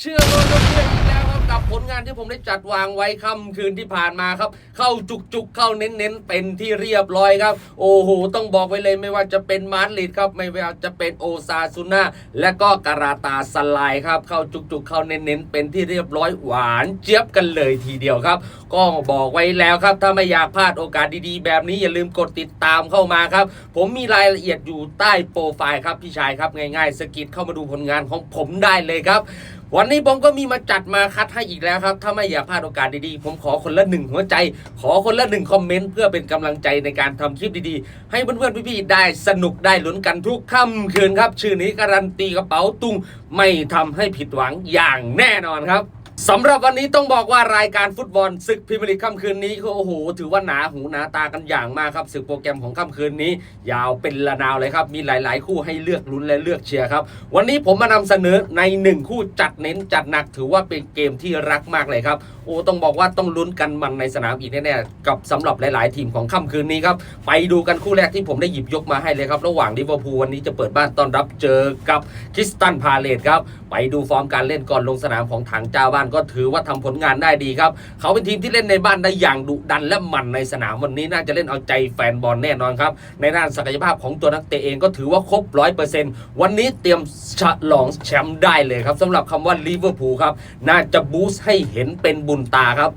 เชื่อว่าก็เชื่ออีกแล้วครับกับผลงานที่ผมได้จัดวางไว้ค่ำคืนที่ผ่านมาครับ เข้าจุกจุกๆเข้าเน้นๆเป็นที่เรียบร้อยครับ โอ้โหต้องบอกไว้เลยไม่ว่าจะเป็นมาดริดครับไม่ว่าจะเป็นโอซาซูน่าและก็การาตาสลายครับ เข้าจุกจุกๆเข้าเน้นๆเป็นที่เรียบร้อยหวานเจี๊ยบกันเลยทีเดียวครับ ก็บอกไว้แล้วครับ ถ้าไม่อยากพลาดโอกาสดีๆ แบบนี้อย่าลืมกดติดตามเข้ามาครับ ผมมีรายละเอียดอยู่ใต้โปรไฟล์ครับพี่ชายครับง่ายๆสกิดเข้ามาดูผลงานของผมได้เลยครับ วันนี้ผมก็มีมาจัดมาคัดให้อีกแล้วครับ ถ้าไม่อยากพลาดโอกาสดีๆ ผมขอคนละหนึ่งหัวใจ ขอคนละหนึ่งคอมเมนต์เพื่อเป็นกำลังใจในการทำคลิปดีๆ ให้เพื่อนๆพี่ๆได้สนุกได้ลุ้นกันทุกค่ำคืนครับ ชื่อนี้การันตีกระเป๋าตุ้งไม่ทำให้ผิดหวังอย่างแน่นอนครับ สำหรับวันนี้ต้องบอกว่ารายการฟุตบอลศึกพรีเมียร์ลีกค่ำคืนนี้ก็โอ้โหถือว่าหนาหูหนาตากันอย่างมากครับศึกโปรแกรมของค่ำคืนนี้ ยาวเป็นระนาวเลยครับมีหลาย ๆ คู่ให้เลือกลุ้นและเลือกเชียร์ครับวันนี้ผมมานำเสนอในหนึ่งคู่จัดเน้นจัดหนักถือว่าเป็นเกมที่รักมากเลยครับโอ้ต้องบอกว่าต้องลุ้นกันมันในสนามอีกแน่ๆกับสำหรับหลาย ๆ ทีมของค่ำคืนนี้ครับไปดูกันคู่แรกที่ผมได้หยิบยกมาให้เลยครับระหว่างลิเวอร์พูลวันนี้จะเปิดบ้านต้อนรับเจอกับคริสตันพาเลตครับไปดูฟอร์มการเล่นก่อนลงสนามของทางเจ้าบ้านก็ถือว่าทำผลงานได้ดีครับ เขาเป็นทีมที่เล่นในบ้านได้อย่างดุดันและมันในสนามวันนี้น่าจะเล่นเอาใจแฟนบอลแน่นอนครับ ในด้านศักยภาพของตัวนักเตะเองก็ถือว่าครบร้อยเปอร์เซ็นต์วันนี้เตรียมฉลองแชมป์ได้เลยครับสำหรับคำว่าลิเวอร์พูลครับน่าจะบูสต์ให้เห็นเป็นบุญตาครับ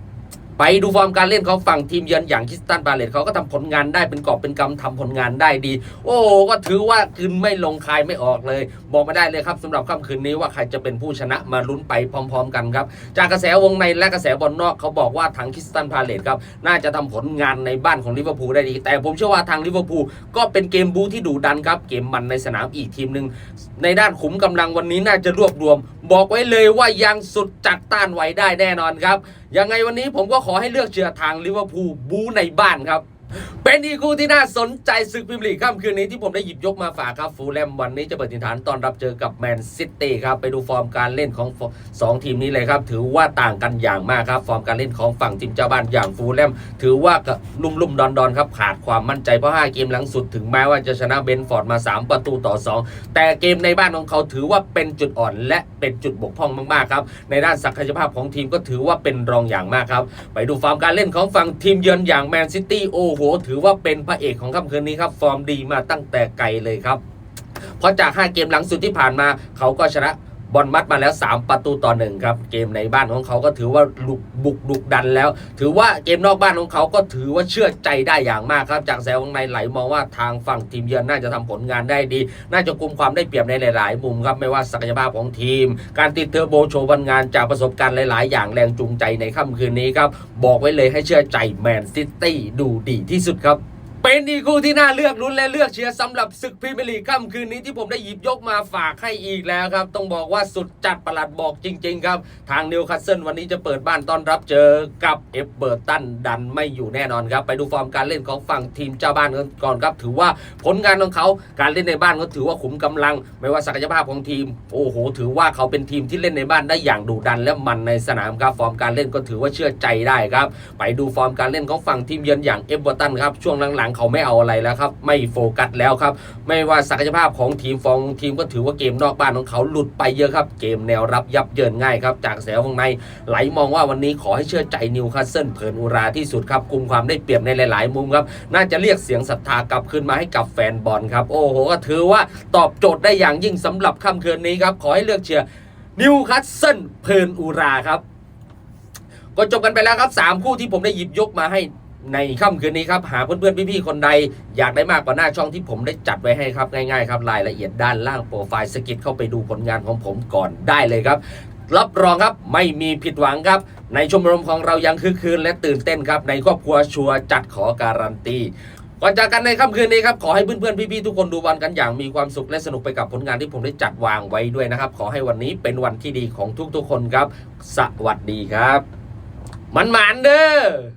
ไปดูฟอร์มการเล่นของฝั่งทีมเยือนอย่างคริสตันบาเลตเขาก็ทำผลงานได้เป็นกอบเป็นกำทำผลงานได้ดี โอ้ก็ถือว่าคืนไม่ลงคายไม่ออกเลย บอกไม่ได้เลยครับสำหรับค่ำคืนนี้ว่าใครจะเป็นผู้ชนะมาลุ้นไปพร้อม ๆ กันครับ จากกระแสวงในและกระแสบอลนอกเขาบอกว่าทางคริสตันพาเลตครับน่าจะทำผลงานในบ้านของลิเวอร์พูลได้ดี แต่ผมเชื่อว่าทางลิเวอร์พูลก็เป็นเกมบูที่ดุดันครับเกมมันในสนามอีกทีมหนึ่งในด้านขุมกำลังวันนี้น่าจะรวบรวม บอกไว้เลยว่ายังสุดจัดต้านไหวได้แน่นอนครับยังไงวันนี้ผมก็ขอให้เลือกเชียร์ทางลิเวอร์พูลบูในบ้านครับ เป็นอีกคู่ที่น่าสนใจศึกพรีเมียร์ลีกค่ำคืนนี้ที่ผมได้หยิบยกมาฝากครับฟูลแลมวันนี้จะเปิดถิ่นฐานตอนรับเจอกับแมนซิตี้ครับไปดูฟอร์มการเล่นของสองทีมนี้เลยครับ ถือว่าต่างกันอย่างมากครับ ฟอร์มการเล่นของฝั่งทีมเจ้าบ้านอย่างฟูลแลมถือว่าลุ่มลุ่มๆดอนดอนๆครับขาดความมั่นใจเพราะ 5 เกมหลังสุดถึงแม้ว่าจะชนะเบนฟอร์ดมา 3 ประตูต่อ 2 แต่เกมในบ้านของเขาถือว่าเป็นจุดอ่อน และเป็นจุดบกพร่องมากๆครับในด้านศักยภาพของทีมก็ถือว่าเป็นรองอย่างมากครับไปดูฟอร์มการเล่นของฝั่งทีมเยือนอย่างแมนซิตี้โอ้โหถือว่าเป็นพระเอกของค่ำคืนนี้ครับ ฟอร์มดีมาตั้งแต่ไกลเลยครับ เพราะจาก 5 เกมหลังสุดที่ผ่านมา เขาก็ชนะ บอลมัดมาแล้ว 3 ประตูต่อหนึ่งครับ เกมในบ้านของเขาก็ถือว่าลุกบุกดุกดันแล้ว ถือว่าเกมนอกบ้านของเขาก็ถือว่าเชื่อใจได้อย่างมากครับ จากแซวงในไหลมองว่าทางฝั่งทีมเยือนน่าจะทำผลงานได้ดี น่าจะกุมความได้เปรียบในหลาย ๆ มุมครับ ไม่ว่าศักยภาพของทีม การติดเทอร์โบโชว์ผลงานจากประสบการณ์หลาย ๆ อย่างแรงจูงใจในค่ำคืนนี้ครับ บอกไว้เลยให้เชื่อใจแมนซิตี้ดูดีที่สุดครับ เป็นอีกคู่ที่น่าเลือกลุ้นและเลือกเชียร์สำหรับศึกพรีเมียร์ลีกค่ำคืนนี้ที่ผมได้หยิบยกมาฝากให้อีกแล้วครับ ต้องบอกว่าสุดจัดประหลัดบอกจริง ๆ ครับ ทางนิวคาสเซิลวันนี้จะเปิดบ้านต้อนรับเจอกับเอฟเบอร์ตันดันไม่อยู่แน่นอนครับ ไปดูฟอร์มการเล่นของฝั่งทีมเจ้าบ้านกันก่อนครับ ถือว่าผลงานของเขาการเล่นในบ้านก็ถือว่าขุมกำลัง ไม่ว่าศักยภาพของทีม โอ้โห ถือว่าเขาเป็นทีมที่เล่นในบ้านได้อย่างดุดันและมันในสนามครับฟอร์มการเล่นก็ถือว่าเชื่อใจได้ครับ ไปดูฟอร์มการเล่นของฝั่งทีมเยือนอย่างเอฟเวอร์ตันครับช่วงหลังๆเขาไม่เอาอะไรแล้วครับ ไม่โฟกัสแล้วครับ ไม่ว่าศักยภาพของทีมฟองทีมก็ถือว่าเกมนอกบ้านของเขาหลุดไปเยอะครับ เกมแนวรับยับเยินง่ายครับ จากแสววงในไหลมองว่าวันนี้ขอให้เชื่อใจนิวคาสเซิลเผินอุราที่สุดครับกุมความได้เปรียบในหลาย ๆ มุมครับ น่าจะเรียกเสียงศรัทธากลับคืนมาให้กับแฟนบอลครับ โอ้โหก็ถือว่าตอบโจทย์ได้อย่างยิ่งสำหรับค่ำคืนนี้ครับขอให้เลือกเชียร์นิวคาสเซิลเผินอุราครับก็จบกันไปแล้วครับ 3 คู่ที่ผมได้หยิบยกมาให้ ในค่ำคืนนี้ครับ หาเพื่อนๆ พี่ๆ คนใด อยากได้มากกว่าหน้าช่องที่ผมได้จัดไว้ให้ครับ ง่ายๆ ครับ รายละเอียดด้านล่างโปรไฟล์สกิดเข้าไปดูผลงานของผมก่อนได้เลยครับ รับรองครับไม่มีผิดหวังครับ ในชมรมของเรายังคึกคืนและตื่นเต้นครับ ในครอบครัวชัวร์จัดขอการันตีก่อนจากกันในค่ำคืนนี้ครับ ขอให้เพื่อนๆ พี่ๆ ทุกคนดูบอลกันอย่างมีความสุขและสนุกไปกับผลงานที่ผมได้จัดวางไว้ด้วยนะครับ ขอให้วันนี้เป็นวันที่ดีของทุกๆคนครับ สวัสดีครับ มันหมานๆเด้อ